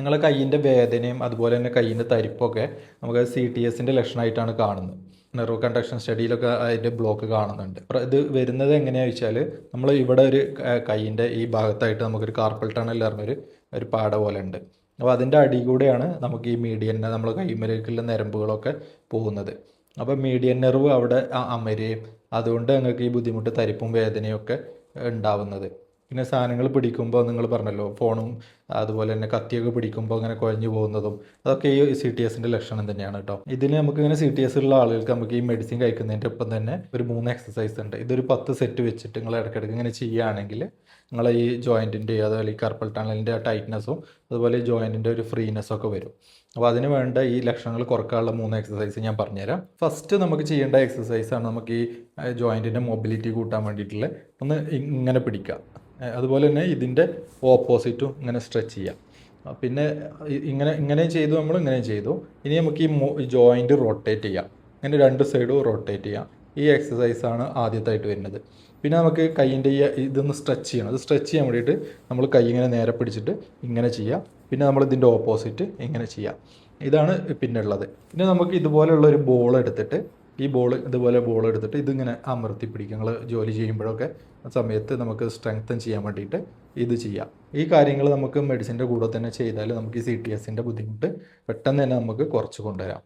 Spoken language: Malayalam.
നിങ്ങളെ കയ്യിന്റെ വേദനയും അതുപോലെ തന്നെ കയ്യിന്റെ തരിപ്പൊക്കെ നമുക്ക് സി ടി എസിന്റെ ലക്ഷണമായിട്ടാണ് കാണുന്നത്. നെർവ് കണ്ടക്ഷൻ സ്റ്റഡിയിലൊക്കെ അതിന്റെ ബ്ലോക്ക് കാണുന്നുണ്ട്. അപ്പോൾ ഇത് വരുന്നത് എങ്ങനെയാണെന്ന് വെച്ചാൽ നമ്മൾ ഇവിടെ ഒരു കയ്യിന്റെ ഈ ഭാഗത്തായിട്ട് നമുക്കൊരു കാർപ്പൽ ടണൽ പറഞ്ഞൊരു ഒരു പാട പോലെ ഉണ്ട്. അപ്പോൾ അതിന്റെ അടി കൂടെയാണ് നമുക്ക് ഈ മീഡിയൻ നമ്മൾ കൈമലേക്കുള്ള നരമ്പുകളൊക്കെ പോകുന്നത്. അപ്പോൾ മീഡിയൻ നെർവ് അവിടെ അമരുകയും അതുകൊണ്ട് ഞങ്ങൾക്ക് ഈ ബുദ്ധിമുട്ട് തരിപ്പും വേദനയും ഒക്കെ ഉണ്ടാവുന്നത്. പിന്നെ സാധനങ്ങൾ പിടിക്കുമ്പോൾ നിങ്ങൾ പറഞ്ഞല്ലോ ഫോണും അതുപോലെ തന്നെ കത്തിയൊക്കെ പിടിക്കുമ്പോൾ അങ്ങനെ കുഴഞ്ഞു പോകുന്നതും അതൊക്കെ ഈ സി ടി എസിന്റെ ലക്ഷണം തന്നെയാണ് കേട്ടോ. ഇതിന് നമുക്ക് ഇങ്ങനെ സി ടി എസ് ഉള്ള ആളുകൾക്ക് നമുക്ക് ഈ മെഡിസിൻ കഴിക്കുന്നതിന്റെ ഒപ്പം തന്നെ ഒരു മൂന്ന് എക്സസൈസ് ഉണ്ട്. ഇതൊരു പത്ത് സെറ്റ് വെച്ചിട്ട് നിങ്ങൾ ഇടയ്ക്കിടയ്ക്ക് ഇങ്ങനെ ചെയ്യുകയാണെങ്കിൽ നിങ്ങളെ ഈ ജോയിന്റിന്റെ അതുപോലെ ഈ കർപ്പൽ ടണലിന്റെ ടൈറ്റ്നസ്സും അതുപോലെ ജോയിന്റിന്റെ ഒരു ഫ്രീനെസ്സും ഒക്കെ വരും. അപ്പോൾ അതിന് വേണ്ട ഈ ലക്ഷണങ്ങൾ കുറക്കാനുള്ള മൂന്ന് എക്സസൈസ് ഞാൻ പറഞ്ഞുതരാം. ഫസ്റ്റ് നമുക്ക് ചെയ്യേണ്ട എക്സസൈസാണ് നമുക്ക് ഈ ജോയിന്റിന്റെ മൊബിലിറ്റി കൂട്ടാൻ വേണ്ടിയിട്ടുള്ള ഒന്ന് ഇങ്ങനെ പിടിക്കുക. അതുപോലെ തന്നെ ഇതിന്റെ ഓപ്പോസിറ്റും ഇങ്ങനെ സ്ട്രെച്ച് ചെയ്യുക. പിന്നെ ഇങ്ങനെ ഇങ്ങനെ ചെയ്തു നമ്മൾ ഇങ്ങനെ ചെയ്തു. ഇനി നമുക്ക് ഈ ജോയിന്റ് റൊട്ടേറ്റ് ചെയ്യാം. ഇങ്ങനെ രണ്ട് സൈഡും റൊട്ടേറ്റ് ചെയ്യാം. ഈ എക്സസൈസ് ആണ് ആദ്യത്തായിട്ട് വരുന്നത്. പിന്നെ നമുക്ക് കൈയിന്റെ ഈ ഇതൊന്ന് സ്ട്രെച്ച് ചെയ്യണം. അത് സ്ട്രെച്ച് ചെയ്യാൻ വേണ്ടിയിട്ട് നമ്മൾ കൈ ഇങ്ങനെ നേരെ പിടിച്ചിട്ട് ഇങ്ങനെ ചെയ്യാം പിന്നെ നമ്മൾ ഇതിന്റെ ഓപ്പോസിറ്റ് ഇങ്ങനെ ചെയ്യാം ഇതാണ് പിന്നെ ഉള്ളത്. പിന്നെ നമുക്ക് ഇതുപോലെയുള്ള ഒരു ബോൾ എടുത്തിട്ട് ഈ ബോൾ ഇതുപോലെ ബോൾ എടുത്തിട്ട് ഇതിങ്ങനെ അമർത്തി പിടിക്കുക നിങ്ങൾ ജോലി ചെയ്യുമ്പോഴൊക്കെ സമയത്ത് നമുക്ക് സ്ട്രെങ്തൻ ചെയ്യാൻ വേണ്ടിയിട്ട് ഇത് ചെയ്യാം. ഈ കാര്യങ്ങൾ നമുക്ക് മെഡിസിന്റെ കൂടെ തന്നെ ചെയ്താൽ നമുക്ക് ഈ സി ടി എസിന്റെ ബുദ്ധിമുട്ട് പെട്ടെന്ന് തന്നെ നമുക്ക് കുറച്ച് കൊണ്ടുവരാം.